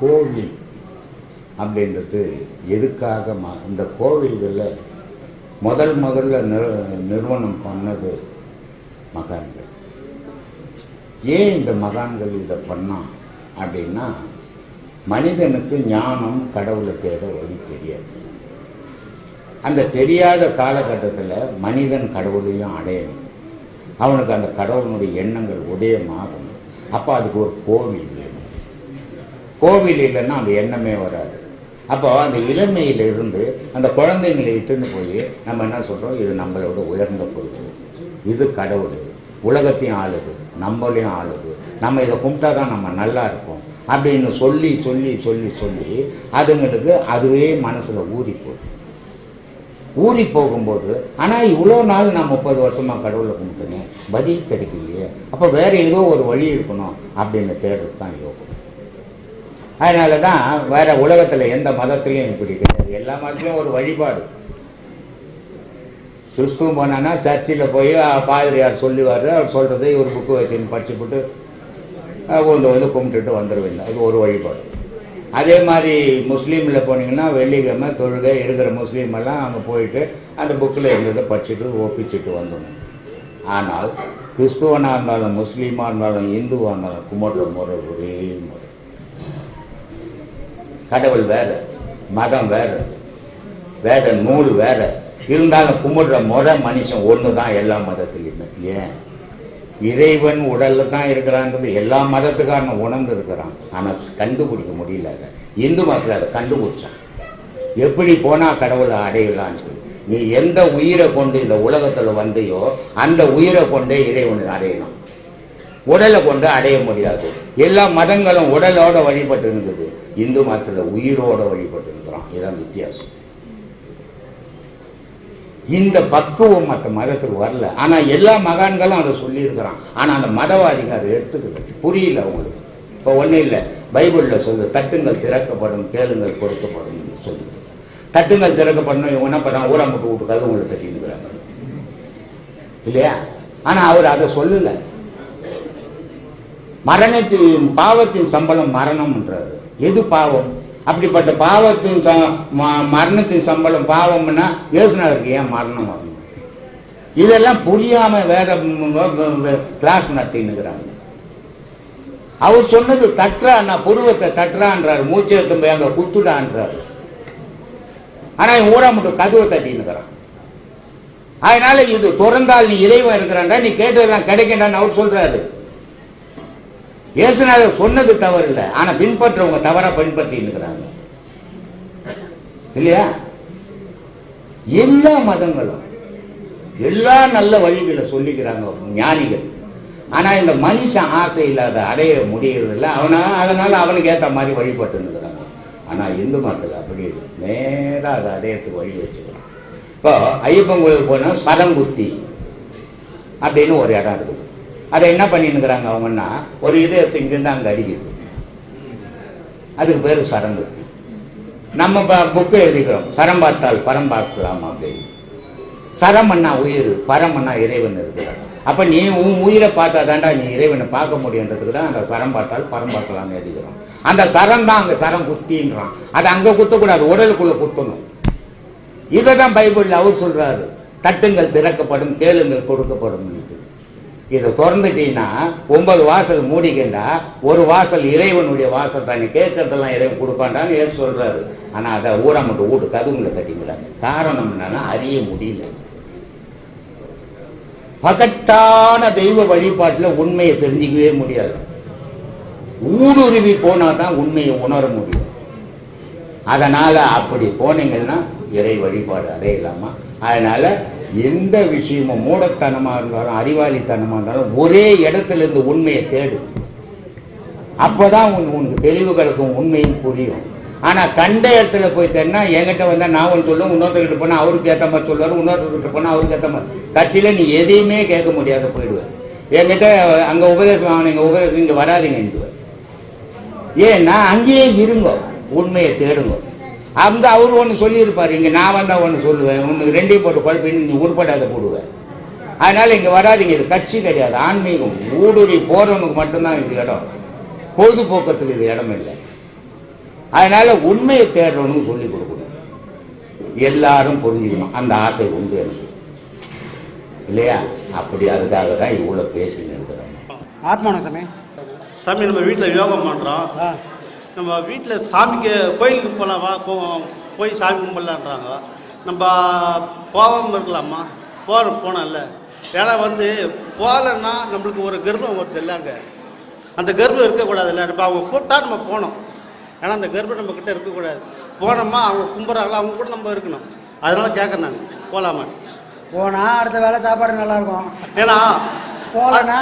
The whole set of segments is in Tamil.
கோவில் அப்படின்றது எதுக்காக ம இந்த கோவில்களில் முதல் முதல்ல நிறு நிறுவனம் பண்ணது மகான்கள். ஏன் இந்த மகான்கள் இதை பண்ணான் அப்படின்னா மனிதனுக்கு ஞானம் கடவுளை தேட வழி தெரியாது. அந்த தெரியாத காலகட்டத்தில் மனிதன் கடவுளையும் அடையணும். அவனுக்கு அந்த கடவுளுடைய எண்ணங்கள் உதயமாகணும். அப்போ அதுக்கு ஒரு கோவில் கோவில் இல்லைன்னா அந்த எண்ணமே வராது. அப்போ அந்த இளமையிலிருந்து அந்த குழந்தைங்களை இட்டுன்னு போய் நம்ம என்ன சொல்கிறோம் இது நம்மளோட உயர்ந்த பொருள் இது கடவுள். உலகத்தையும் ஆளுது. நம்மளையும் ஆளுது. நம்ம இதை கும்பிட்டா தான் நம்ம நல்லா இருப்போம். அப்படின்னு சொல்லி சொல்லி சொல்லி சொல்லி அதுங்களுக்கு அதுவே மனசில் ஊறி போகுது. ஊறி போகும்போது ஆனால் இவ்வளோ நாள் நான் முப்பது வருஷமாக கடவுளை கும்பிட்டேனே. பதில் கிடைக்கலையே. அப்போ வேறு ஏதோ ஒரு வழி இருக்கணும். அப்படின்னு தேடுறது தான் யோகம். அதனால தான் வேற உலகத்தில் எந்த மதத்துலையும் இப்படி கிடையாது. எல்லா மதத்துலையும் ஒரு வழிபாடு. கிறிஸ்துவம் போனான்னா சர்ச்சில் போய் பாதிரியார் சொல்லுவார் அவர் சொல்கிறது இவர் புக்கு வச்சுன்னு படிச்சுப்புட்டு கொண்டு வந்து கும்பிட்டுட்டு வந்துடுவீங்க அது ஒரு வழிபாடு. அதே மாதிரி முஸ்லீமில் போனீங்கன்னா வெள்ளிக்கிழமை தொழுகை இருக்கிற முஸ்லீம் எல்லாம் அங்கே போயிட்டு அந்த புக்கில் இருந்ததை படிச்சுட்டு ஒப்பிச்சுட்டு வந்துடணும். ஆனால் கிறிஸ்துவனாக இருந்தாலும் முஸ்லீமாக இருந்தாலும் இந்துவாக இருந்தாலும் கும்பிட்ற முறை ஒரே முறை. கடவுள் வேற மதம் வேற வேற நூல் வேற. இருந்தாலும் கும்பிடுற முறை மனுஷன் ஒன்று தான் எல்லா மதத்துலையுமே ஏன்? இறைவன் உடல்ல தான் இருக்கிறாங்கிறது எல்லா மதத்துக்காரனும் உணர்ந்து இருக்கிறான். ஆனால் கண்டுபிடிக்க முடியல அதை. இந்து மக்கள் அதை கண்டுபிடிச்சான். எப்படி போனால் கடவுளை அடையலான்னு சொல்லி. நீ எந்த உயிரை கொண்டு இந்த உலகத்தில் வந்தையோ அந்த உயிரை கொண்டே இறைவனை அடையணும் உடலை கொண்டு அடைய முடியாது. எல்லா மதங்களும் உடலோட வழிபட்டு இருந்தது. இந்து மதத்தில் உயிரோட வழிபட்டு இருக்கிறான் இதுதான் வித்தியாசம். இந்த பக்குவம் மற்ற மதத்துக்கு வரல. ஆனால் எல்லா மகான்களும் அதை சொல்லியிருக்கிறான். ஆனால் அந்த மதவாதிகள் அதை எடுத்துக்கிறது புரியல அவங்களுக்கு. இப்போ ஒன்றும் இல்லை. பைபிளில் சொல்லு தட்டுங்கள் திறக்கப்படும் கேளுங்கள் கொடுக்கப்படும் சொல்லுது. தட்டுங்கள் திறக்கப்படணும் இவங்க என்ன பண்ணாங்க ஊராம்பட்டு வீட்டு கதவுங்களை தட்டினுக்கிறாங்க இல்லையா? ஆனால் அவர் அதை சொல்லலை. மரணத்தின் பாவத்தின் சம்பளம் மரணம்ன்றாரு. எது பாவம்? அப்படிப்பட்ட பாவத்தின் ச ம- மரணத்தின் சம்பளம் பாவம்னா யோசனாருக்கு ஏன் மரணம் வரணும்? இதெல்லாம் புரியாம வேத கிளாஸ் நடத்தினுக்கிறாங்க அவர் சொன்னது தட்டுறான்னா புருவத்தை தட்டுறான்றாரு மூச்சை போய் அங்க குத்துடான்றார். ஆனா ஊரா மட்டும் கதவை தட்டின்னுக்கிறான். அதனால இது திறந்தால் நீ இறைவன் இருக்கிறான்டா நீ கேட்டதெல்லாம் கிடைக்கண்டான்னு அவர் சொல்றாரு. இயேசுநாதர் சொன்னது தவறு இல்லை ஆனா பின்பற்றவங்க தவறா பின்பற்றி இருக்கிறாங்க. இல்லையா? எல்லா மதங்களும் எல்லா நல்ல வழிகளை சொல்லிக்கிறாங்க ஞானிகள். ஆனா இந்த மனுஷன் ஆசை இல்லாத அடைய முடியறதில்ல. அவனா அதனால அவனுக்கு ஏற்ற மாதிரி வழிபட்டு இருக்கிறாங்க. ஆனா இந்து மதத்தில் அப்படி இல்லை. நேராக அதை அடையத்துக்கு வழி வச்சுக்கிறான் இப்போ ஐயப்பன் கோயிலுக்கு போனால் சரங்குத்தி அப்படின்னு ஒரு இடம் இருக்குது. அதை என்ன பண்ணினுக்கிறாங்க அவங்கன்னா ஒரு இதயத்தை இங்கிருந்து அங்கே அடிக்கிறது. அதுக்கு பேர் சரங்குத்தி நம்ம புக்கு எழுதிக்கிறோம். சரம் பார்த்தால் பரம் பார்க்கலாம் அப்படின்னு. சரமன்னா உயிர் பரமன்னா இறைவன் இருக்கிறார். அப்ப நீ உன் உயிரை பார்த்தா தாண்டா நீ இறைவனை பார்க்க முடியுன்றதுக்கு தான் அந்த சரம் பார்த்தால் பரம் பார்க்கலாம்னு எழுதிக்கிறோம். அந்த சரம் தான் அங்கே சரம் குத்தின்றான். அதை அங்கே குத்தக்கூடாது உடலுக்குள்ளே குத்தணும். இதை தான் பைபிளில் அவர் சொல்கிறாரு தட்டுங்கள் திறக்கப்படும் கேளுங்கள் கொடுக்கப்படும் இதை திறந்துட்டீங்கன்னா ஒன்பது வாசல் மூடிக்கண்டா ஒரு வாசல் இறைவனுடைய வாசல் தான். கேட்கறதெல்லாம் இறைவன் கொடுப்பான்டான்னு ஏசு சொல்கிறாரு ஆனால் அதை ஊரா மட்டும் வீட்டு கதுவுங்களை தட்டிக்கிறாங்க காரணம் என்னன்னா அறிய முடியல. பகட்டான தெய்வ வழிபாட்டில் உண்மையை தெரிஞ்சிக்கவே முடியாது. ஊடுருவி போனால் தான் உண்மையை உணர முடியும். அதனால் அப்படி போனீங்கன்னா இறை வழிபாடு அடையலாமா? அதனால் எந்த விஷயமும் மூடத்தனமாக இருந்தாலும் அறிவாளித்தனமாக இருந்தாலும் ஒரே இடத்துல இருந்து உண்மையை தேடு. அப்பதான் உன் உனக்கு தெளிவுகளுக்கும் உண்மையும் புரியும். ஆனால் கண்ட இடத்துல போய் தேடினா என்கிட்ட வந்தால் நான் ஒன்று சொல்லுவேன் இன்னொருத்தர்கிட்ட போனால் அவருக்கு ஏற்ற மாதிரி சொல்லுவார் இன்னொருத்தர்கிட்ட போனால் அவருக்கு ஏற்ற மாதிரி. கட்சியில் நீ எதையுமே கேட்க முடியாத போயிடுவார் என்கிட்ட அங்கே உபதேசம் வாங்கினீங்க உபதேசம் இங்கே வராதீங்க ஏன்னா அங்கேயே இருங்க. உண்மையை தேடுங்க. அங்க அவர் ஒன்று சொல்லியிருப்பார். இங்க நான் வந்தா ஒன்று சொல்லுவேன். உனக்கு ரெண்டையும் போட்டு குழப்பின்னு நீ உருப்படாத போடுவேன். அதனால இங்க வராதீங்க. இது கட்சி கிடையாது. ஆன்மீகம். ஊடுருவி போறவனுக்கு மட்டும்தான் இது இடம். பொழுதுபோக்கத்துக்கு இது இடம் இல்லை. அதனால உண்மையை தேடுறவனுக்கு சொல்லி கொடுக்கணும். எல்லாரும் புரிஞ்சுக்கணும். அந்த ஆசை உண்டு எனக்கு. இல்லையா? அப்படி அதுக்காக தான் இவ்வளோ பேசின்னு இருக்கிறோம். ஆத்மானம் சாமி? சாமி நம்ம வீட்டில் யோகம் பண்ணுறோம் ஆ. நம்ம வீட்டில் சாமிக்கு கோயிலுக்கு போகலாம் வா போ- போய் சாமி கும்பிடலான்றாங்க. நம்ம போகாமல் இருக்கலாமா போகிற போனோம்ல. ஏன்னா வந்து போகலன்னா நம்மளுக்கு ஒரு கர்ப்பம் வருது இல்லை அங்கே. அந்த கர்ப்பம் இருக்கக்கூடாதுல்ல இப்போ அவங்க கூப்பிட்டா நம்ம போகணும் ஏன்னா அந்த கர்ப்பம் நம்ம கிட்ட இருக்கக்கூடாது. போனோமா அவங்க கும்பிட்றாங்களா அவங்க கூட நம்ம இருக்கணும். அதனால கேட்குறேன் நான். போகலாமா போனால் அடுத்த வேலை சாப்பாடு நல்லாயிருக்கும் ஏன்னா போகலன்னா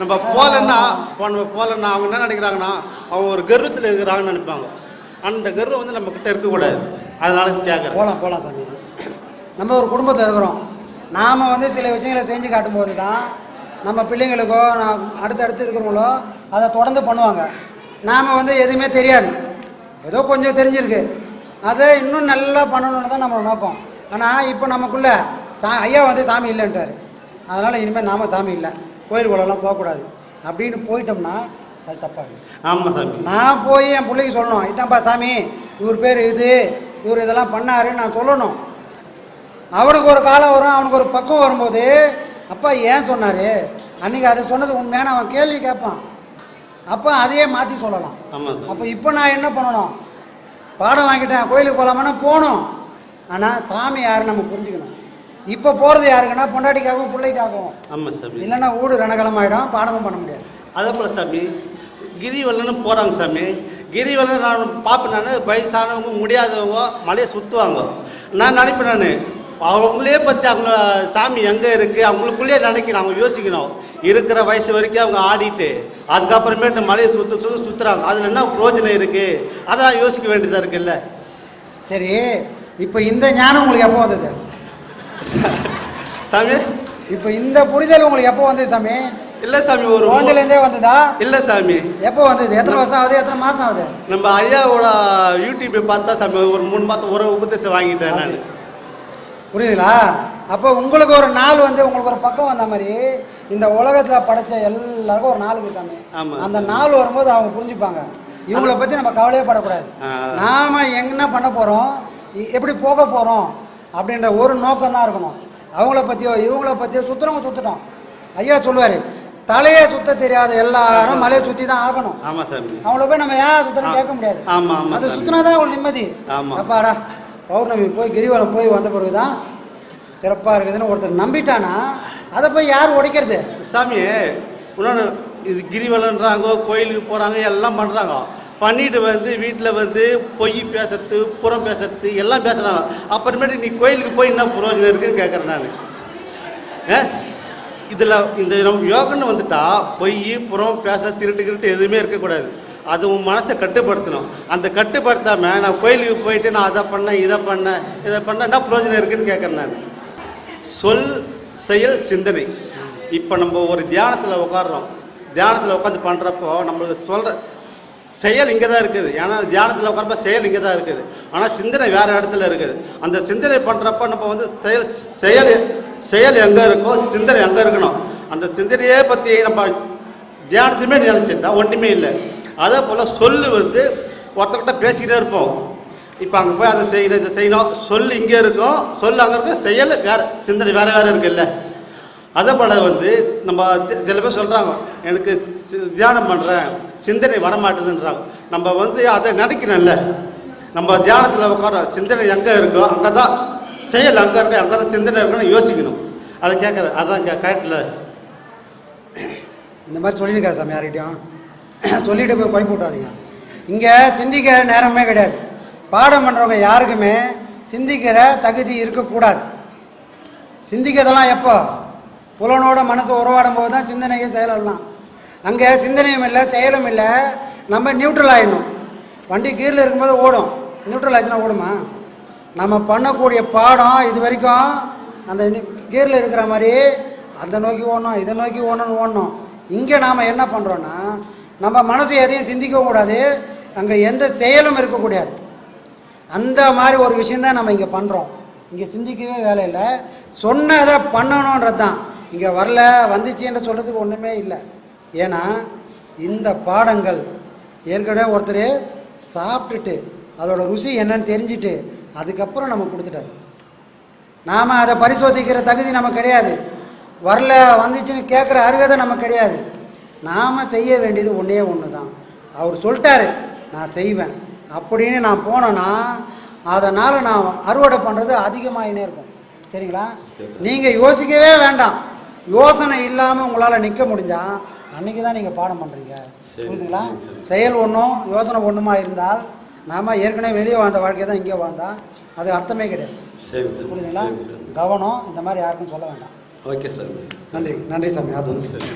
நம்ம போகலன்னா இப்போ நம்ம போகலன்னா அவங்க என்ன நினைக்கிறாங்கன்னா அவங்க ஒரு கர்வத்தில் இருக்கிறாங்கன்னு நினைப்பாங்க. அந்த கர்வம் வந்து நம்ம கிட்ட இருக்கக்கூடாது. அதனால கேட்குறேன் போகலாம் போகலாம் சாமி. நம்ம ஒரு குடும்பத்தில் இருக்கிறோம். நாம் வந்து சில விஷயங்களை செஞ்சு காட்டும்போது தான் நம்ம பிள்ளைங்களுக்கோ நான் அடுத்தடுத்து இருக்கிறவங்களோ அதை தொடர்ந்து பண்ணுவாங்க. நாம் வந்து எதுவுமே தெரியாது. ஏதோ கொஞ்சம் தெரிஞ்சிருக்கு. அதை இன்னும் நல்லா பண்ணணும்னு தான் நம்மளை நோக்கம். ஆனால் இப்போ நமக்குள்ளே சா ஐயா வந்து சாமி இல்லைன்ட்டார். அதனால் இனிமேல் நாம சாமி இல்லை. கோயில் குளம்லாம் போகக்கூடாது. அப்படின்னு போயிட்டோம்னா அது தப்பாக ஆமாம் சாமி. நான் போய் என் பிள்ளைக்கு சொல்லணும் இதான்ப்பா சாமி இவர் பேர் இது இவர் இதெல்லாம் பண்ணாருன்னு நான் சொல்லணும். அவனுக்கு ஒரு காலம் வரும் அவனுக்கு ஒரு பக்கம் வரும்போது அப்பா ஏன் சொன்னார்? அன்றைக்கி அது சொன்னது உண்மையான அவன் கேள்வி கேட்பான். அப்போ அதையே மாற்றி சொல்லலாம். அப்போ இப்போ நான் என்ன பண்ணணும்? பாடம் வாங்கிட்டேன் கோயிலுக்கு போகலாமான்னா போகணும். ஆனால் சாமி யாருன்னு நம்ம புரிஞ்சுக்கணும். இப்போ போகிறது யாருக்குன்னா பொண்டாட்டிக்காகவும் பிள்ளைக்காகவும். ஆமாம் சாமி. இல்லைன்னா ஊடு ரணகலமாயிடும் பாடமும் பண்ண முடியாது. அதே போல் சாமி கிரிவலம்னு போகிறாங்க சாமி. கிரிவலம் நான் பார்ப்பேன் நான் வயசானவங்க முடியாதவங்க மலையை சுற்றுவாங்க நான் நினைப்பேன் நான் அவங்களே பற்றி அவங்க சாமி எங்கே இருக்குது அவங்களுக்குள்ளேயே நினைக்கணும் அவங்க யோசிக்கணும். இருக்கிற வயசு வரைக்கும் அவங்க ஆடிட்டு அதுக்கப்புறமேட்டு மலையை சுற்று சுற்று சுற்றுறாங்க அதில் என்ன பிரயோஜனம் இருக்குது அதான் யோசிக்க வேண்டியதாக இருக்குல்ல. சரி இப்போ இந்த ஞானம் உங்களுக்கு எப்போ வந்தது? சாமி? இப்போ இந்த புரிதல் உங்களுக்கு எப்போ வந்தது சாமி? இல்லை சாமி ஒரு குழந்தையிலேருந்தே வந்ததா? இல்லை சாமி. எப்போ வந்தது? எத்தனை வருஷம் ஆகுது? எத்தனை மாதம் ஆகுது? நம்ம ஐயாவோட யூடியூப்பை பார்த்தா சாமி ஒரு மூணு மாதம் ஒரு உபதேசம் வாங்கிட்டேன் நான். புரியுதுங்களா? அப்போ உங்களுக்கு ஒரு நாள் வந்து உங்களுக்கு ஒரு பக்கம் வந்த மாதிரி இந்த உலகத்தில் படைச்ச எல்லாருக்கும் ஒரு நாளுக்கு சாமி. அந்த நாள் வரும்போது அவங்க புரிஞ்சுப்பாங்க. இவங்கள பற்றி நம்ம கவலையே படக்கூடாது. நாம என்ன பண்ண போகிறோம் எப்படி போக போகிறோம் அப்படின்ற ஒரு நோக்கம் தான் இருக்கணும். அவங்கள பற்றியோ இவங்கள பற்றியோ சுற்றுறவங்க சுற்றட்டும் ஐயா சொல்லுவார் தலையை சுத்த தெரியாத எல்லாரும் மலையை சுற்றி தான் ஆகணும். ஆமாம் சாமி அவங்கள போய் நம்ம ஏன் சுத்தணும் கேட்க முடியாது. ஆமா, ஆமா, அது. சுத்தினா தான் அவங்களுக்கு நிம்மதி. ஆமா. அப்பாடா பௌர்ணமி போய் கிரிவலம் போய் வந்த பிறகு தான் சிறப்பாக இருக்குதுன்னு ஒருத்தர் நம்பிட்டானா அதை போய் யார் உடைக்கிறது? சாமி இன்னொன்று இது கிரிவலன்றாங்க கோயிலுக்கு போகிறாங்க எல்லாம் பண்ணுறாங்க பண்ணிட்டு வந்து வீட்டில் வந்து பொய் பேசுறது புறம் பேசுறது எல்லாம் பேசுகிறாங்க அப்புறமேட்டு நீ கோயிலுக்கு போய் என்ன புரோஜனம் இருக்குன்னு கேட்குறேன் நான். ஏ? இதில் இந்த நம்ம யோகன்னு வந்துட்டா பொய் புறம் பேச திருட்டு கிருட்டு எதுவுமே இருக்கக்கூடாது. அது உன் மனசை கட்டுப்படுத்தணும். அந்த கட்டுப்படுத்தாமல் நான் கோயிலுக்கு போயிட்டு நான் அதை பண்ணேன் இதை பண்ணேன் இதை பண்ணேன் என்ன புரோஜனம் இருக்குன்னு கேட்குறேன் நான். சொல் செயல் சிந்தனை. இப்போ நம்ம ஒரு தியானத்தில் உட்காடுறோம் தியானத்தில் உட்காந்து பண்ணுறப்போ நம்மளுக்கு சொல்கிற செயல் இங்கே தான் இருக்குது. ஏன்னா தியானத்தில் உட்காரப்ப செயல் இங்கே தான் இருக்குது. ஆனால் சிந்தனை வேறு இடத்துல இருக்குது. அந்த சிந்தனை பண்ணுறப்ப நம்ம வந்து செயல் செயல் செயல் எங்கே இருக்கோ சிந்தனை எங்கே இருக்கணும். அந்த சிந்தனையே பற்றி நம்ம தியானத்தையுமே நினச்சிருந்தா ஒன்றுமே இல்லை. அதே போல் சொல்லு வந்து ஒருத்தர்கிட்ட பேசிக்கிட்டே இருப்போம். இப்போ அங்கே போய் அதை செய்யணும் இதை செய்யணும். சொல் இங்கே இருக்கும் சொல் அங்கே இருக்கும் செயல் வேறு சிந்தனை வேறு வேறு இருக்குல்ல. அதே போல் வந்து நம்ம சில பேர் சொல்கிறாங்க எனக்கு தியானம் பண்ணுறேன் சிந்தனை வரமாட்டேதுன்றாங்க. நம்ம வந்து அதை நினைக்கணும்ல. நம்ம தியானத்தில் உட்கார சிந்தனை எங்கே இருக்கோ அங்கே தான் செயல் அங்கே இருக்கோ அங்கே தான் சிந்தனை இருக்குன்னு யோசிக்கணும். அதை கேட்குற அதான் கரெக்டில் இந்த மாதிரி சொல்லியிருக்காரு சாமி யார்கிட்டையும். சொல்லிட்டு போய் குழப்பி விட்டாதீங்க. இங்கே சிந்திக்கிற நேரமே கிடையாது. பாடம் பண்ணுறவங்க யாருக்குமே சிந்திக்கிற தகுதி இருக்கக்கூடாது. சிந்திக்கிறதெல்லாம் எப்போ? புலனோட மனசு உறவாடும் போது தான் சிந்தனையும் செயலெல்லாம். அங்கே சிந்தனையும் இல்லை செயலும் இல்லை. நம்ம நியூட்ரல் ஆகிடணும் வண்டி கீரில் இருக்கும்போது ஓடும். நியூட்ரல் ஆச்சுன்னா ஓடுமா? நம்ம பண்ணக்கூடிய பாடம் இது வரைக்கும் அந்த கீரில் இருக்கிற மாதிரி அந்த நோக்கி ஓடணும் இதை நோக்கி ஓடணும்னு ஓடணும். இங்கே நாம் என்ன பண்ணுறோன்னா நம்ம மனசு எதையும் சிந்திக்கவும் கூடாது. அங்கே எந்த செயலும் இருக்கக்கூடாது அந்த மாதிரி ஒரு விஷயந்தான் நம்ம இங்கே பண்ணுறோம் இங்கே சிந்திக்கவே வேலை இல்லை. சொன்னதை பண்ணணுன்றது தான். இங்கே வரல வந்துச்சுன்னு சொல்கிறதுக்கு ஒன்றுமே இல்லை. ஏன்னா இந்த பாடங்கள் ஏற்கனவே ஒருத்தர் சாப்பிட்டுட்டு அதோட ருசி என்னன்னு தெரிஞ்சுட்டு அதுக்கப்புறம் நம்ம கொடுத்துட்டாரு. நாம் அதை பரிசோதிக்கிற தகுதி நமக்கு கிடையாது. வரல வந்துச்சுன்னு கேட்குற அருகதை நமக்கு கிடையாது. நாம் செய்ய வேண்டியது ஒன்றே ஒன்று தான் அவர் சொல்லிட்டாரு நான் செய்வேன். அப்படின்னு நான் போனேன்னா அதனால் நான் அறுவடை பண்ணுறது அதிகமாகினே இருக்கும். சரிங்களா? நீங்கள் யோசிக்கவே வேண்டாம். யோசனை இல்லாமல் உங்களால் நிற்க முடிஞ்சா அன்றைக்கி தான் நீங்கள் பாடம் பண்ணுறீங்க புரியுதுங்களா. செயல் ஒன்றும் யோசனை ஒன்றுமா இருந்தால் நாம் ஏற்கனவே வெளியே வாழ்ந்த வாழ்க்கையை தான் இங்கே வாழ்ந்தா அது அர்த்தமே கிடையாது. புரியுதுங்களா கவனம் இந்த மாதிரி யாருக்கும் சொல்ல வேண்டாம். ஓகே சார் நன்றி நன்றி சாமி. அது சரி